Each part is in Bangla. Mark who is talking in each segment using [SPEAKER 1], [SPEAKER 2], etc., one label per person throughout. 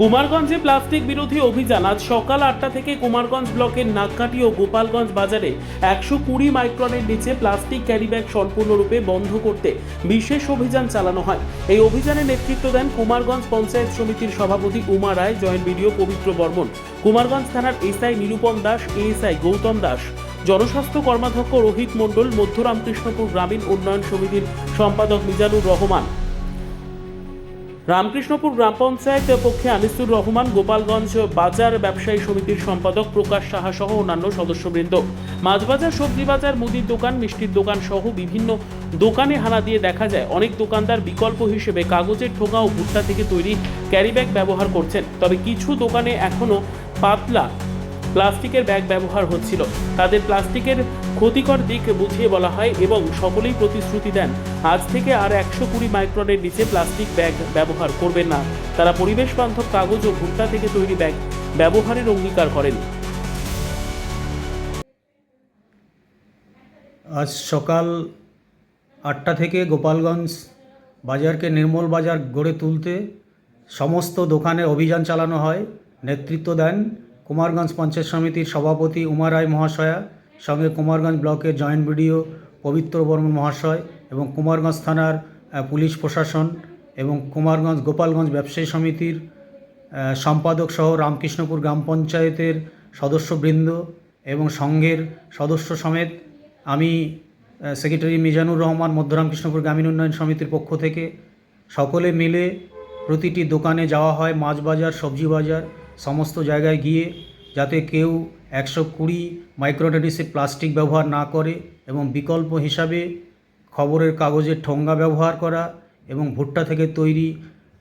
[SPEAKER 1] কুমারগঞ্জে প্লাস্টিক বিরোধী অভিযান। আজ সকাল আটটা থেকে কুমারগঞ্জ ব্লকের নাককাটি ও গোপালগঞ্জ বাজারে একশো কুড়ি মাইক্রনের নিচে প্লাস্টিক ক্যারিব্যাগ সম্পূর্ণরূপে বন্ধ করতে বিশেষ অভিযান চালানো হয়। এই অভিযানে নেতৃত্ব দেন কুমারগঞ্জ পঞ্চায়েত সমিতির সভাপতি উমা রায়, জয়েন্ট বিডিও পবিত্র বর্মন। কুমারগঞ্জ থানার এসআই নিরুপম দাস, এএসআই গৌতম দাস। জনস্বাস্থ্য কর্মাধ্যক্ষ রোহিত মণ্ডল, মধ্যরামকৃষ্ণপুর গ্রামীণ উন্নয়ন সমিতির সম্পাদক মিজানুর রহমান। রামকৃষ্ণপুর গ্রাম পঞ্চায়েত পক্ষে আনিসুর রহমান, গোপালগঞ্জ বাজার ব্যবসায়ী সমিতির সম্পাদক প্রকাশ সাহা সহ অন্যান্য সদস্যবৃন্দ। মাছবাজার সবজি বাজার মুদির দোকান, মিষ্টির দোকান সহ বিভিন্ন দোকানে হানা দিয়ে দেখা যায়, অনেক দোকানদার বিকল্প হিসেবে কাগজের ঠোঙা ও ভুট্টা থেকে তৈরি ক্যারিব্যাগ ব্যবহার করছেন। তবে কিছু দোকানে এখনও পাতলা প্লাস্টিকের ব্যাগ ব্যবহার হচ্ছিল। তাদের প্লাস্টিকের ক্ষতিকর দিক বুঝিয়ে বলা হয় এবং সকলেই প্রতিশ্রুতি দেন। আজ থেকে আর একশো কুড়ি মাইক্রনের নিচে প্লাস্টিক ব্যাগ ব্যবহার করবেন না। তারা পরিবেশ বান্ধব কাগজ ও ভুট্টা থেকে তৈরি ব্যাগ ব্যবহারের অঙ্গীকার করেন।
[SPEAKER 2] আজ সকাল আটটা থেকে গোপালগঞ্জ বাজারকে নির্মল বাজার গড়ে তুলতে সমস্ত দোকানে অভিযান চালানো হয়। নেতৃত্ব দেন কুমারগঞ্জ পঞ্চায়েত সমিতির সভাপতি উমা রায় মহাশয়া। সঙ্গে কুমারগঞ্জ ব্লকের জয়েন্ট বিডিও পবিত্র বর্মন মহাশয় এবং কুমারগঞ্জ থানার পুলিশ প্রশাসন এবং কুমারগঞ্জ গোপালগঞ্জ ব্যবসায়ী সমিতির সম্পাদক সহ রামকৃষ্ণপুর গ্রাম পঞ্চায়েতের সদস্যবৃন্দ এবং সংঘের সদস্য সমেত আমি সেক্রেটারি মিজানুর রহমান মধ্যরামকৃষ্ণপুর গ্রামীণ উন্নয়ন সমিতির পক্ষ থেকে সকলে মিলে প্রতিটি দোকানে যাওয়া হয়, মাছ বাজার, সবজি বাজার, সমস্ত জায়গায় গিয়ে যাতে কেউ একশো কুড়ি মাইক্রোটেনিসে প্লাস্টিক ব্যবহার না করে এবং বিকল্প হিসাবে খবরের কাগজের ঠোঙ্গা ব্যবহার করা এবং ভুট্টা থেকে তৈরি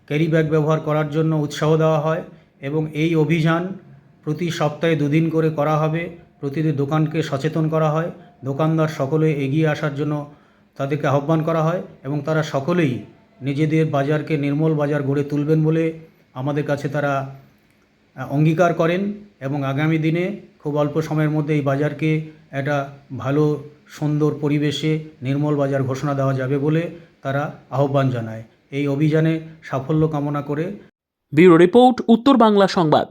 [SPEAKER 2] ক্যারি ব্যাগ ব্যবহার করার জন্য উৎসাহ দেওয়া হয় এবং এই অভিযান প্রতি সপ্তাহে দুদিন করে করা হবে। প্রতিটি দোকানকে সচেতন করা হয়। দোকানদার সকলে এগিয়ে আসার জন্য তাদেরকে আহ্বান করা হয় এবং তারা সকলেই নিজেদের বাজারকে নির্মল বাজার গড়ে তুলবেন বলে আমাদের কাছে তারা অঙ্গীকার করেন এবং আগামী দিনে খুব অল্প সময়ের মধ্যে এই বাজারকে একটা ভালো, সুন্দর পরিবেশে নির্মল বাজার ঘোষণা দেওয়া যাবে বলে তারা আহ্বান জানায়। এই অভিযানে সাফল্য কামনা করে
[SPEAKER 1] ব্যুরো রিপোর্ট, উত্তর বাংলা সংবাদ।